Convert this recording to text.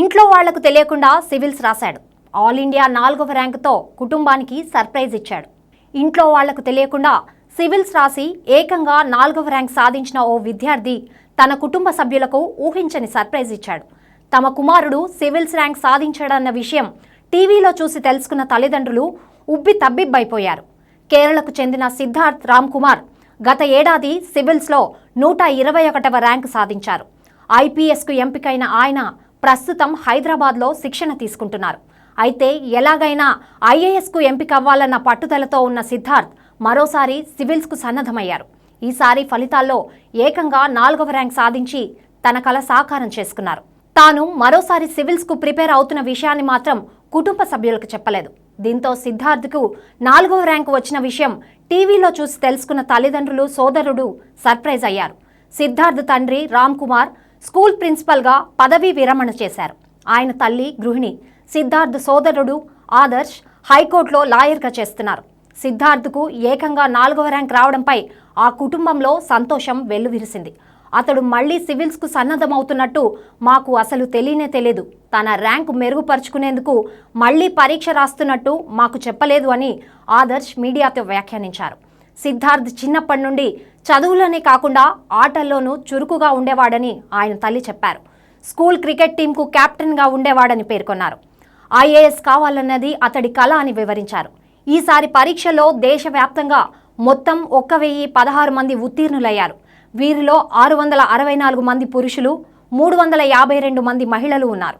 ఇంట్లో వాళ్ళకు తెలియకుండా సివిల్స్ రాశాడు. ఆల్ ఇండియా నాలుగవ ర్యాంకుతో కుటుంబానికి సర్ప్రైజ్ ఇచ్చాడు. ఇంట్లో వాళ్ళకు తెలియకుండా సివిల్స్ రాసి ఏకంగా నాలుగవ ర్యాంక్ సాధించిన ఓ విద్యార్థి తన కుటుంబ సభ్యులకు ఊహించని సర్ప్రైజ్ ఇచ్చాడు. తమ కుమారుడు సివిల్స్ ర్యాంక్ సాధించాడన్న విషయం టీవీలో చూసి తెలుసుకున్న తల్లిదండ్రులు ఉబ్బి తబ్బిబ్బైపోయారు. కేరళకు చెందిన సిద్ధార్థ్ రామ్ కుమార్ గత ఏడాది సివిల్స్లో నూట ఇరవై ఒకటవ ర్యాంకు సాధించారు. ఐపీఎస్కు ఎంపికైన ఆయన ప్రస్తుతం హైదరాబాద్లో శిక్షణ తీసుకుంటున్నారు. అయితే ఎలాగైనా ఐఏఎస్కు ఎంపిక అవ్వాలన్న పట్టుదలతో ఉన్న సిద్ధార్థ్ మరోసారి సివిల్స్కు సన్నద్ధమయ్యారు. ఈసారి ఫలితాల్లో ఏకంగా నాలుగవ ర్యాంక్ సాధించి తన కల సాకారం చేసుకున్నారు. తాను మరోసారి సివిల్స్కు ప్రిపేర్ అవుతున్న విషయాన్ని మాత్రం కుటుంబ సభ్యులకు చెప్పలేదు. దీంతో సిద్ధార్థ్కు నాలుగవ ర్యాంకు వచ్చిన విషయం టీవీలో చూసి తెలుసుకున్న తల్లిదండ్రులు సోదరుడు సర్ప్రైజ్ అయ్యారు. సిద్ధార్థ్ తండ్రి రామ్ కుమార్ స్కూల్ ప్రిన్సిపల్గా పదవీ విరమణ చేశారు. ఆయన తల్లి గృహిణి సిద్ధార్థ్ సోదరుడు ఆదర్శ్ హైకోర్టులో లాయర్గా చేస్తున్నారు. సిద్ధార్థ్కు ఏకంగా నాలుగవ ర్యాంక్ రావడంపై ఆ కుటుంబంలో సంతోషం వెల్లువిరిసింది. అతడు మళ్ళీ సివిల్స్కు సన్నద్ధమవుతున్నట్టు మాకు అసలు తెలియనే తెలియదు. తన ర్యాంకు మెరుగుపరుచుకునేందుకు మళ్ళీ పరీక్ష రాస్తున్నట్టు మాకు చెప్పలేదు అని ఆదర్శ్ మీడియాతో వ్యాఖ్యానించారు. సిద్ధార్థ్ చిన్నప్పటి నుండి చదువులోనే కాకుండా ఆటల్లోనూ చురుకుగా ఉండేవాడని ఆయన తల్లి చెప్పారు. స్కూల్ క్రికెట్ టీంకు కెప్టెన్గా ఉండేవాడని పేర్కొన్నారు. ఐఏఎస్ కావాలన్నది అతడి కళ అని వివరించారు. ఈసారి పరీక్షలో దేశవ్యాప్తంగా మొత్తం ఒక్క వెయ్యి పదహారు మంది ఉత్తీర్ణులయ్యారు. వీరిలో ఆరు వందల అరవై నాలుగు మంది పురుషులు మూడు వందల యాభై రెండు మంది మహిళలు ఉన్నారు.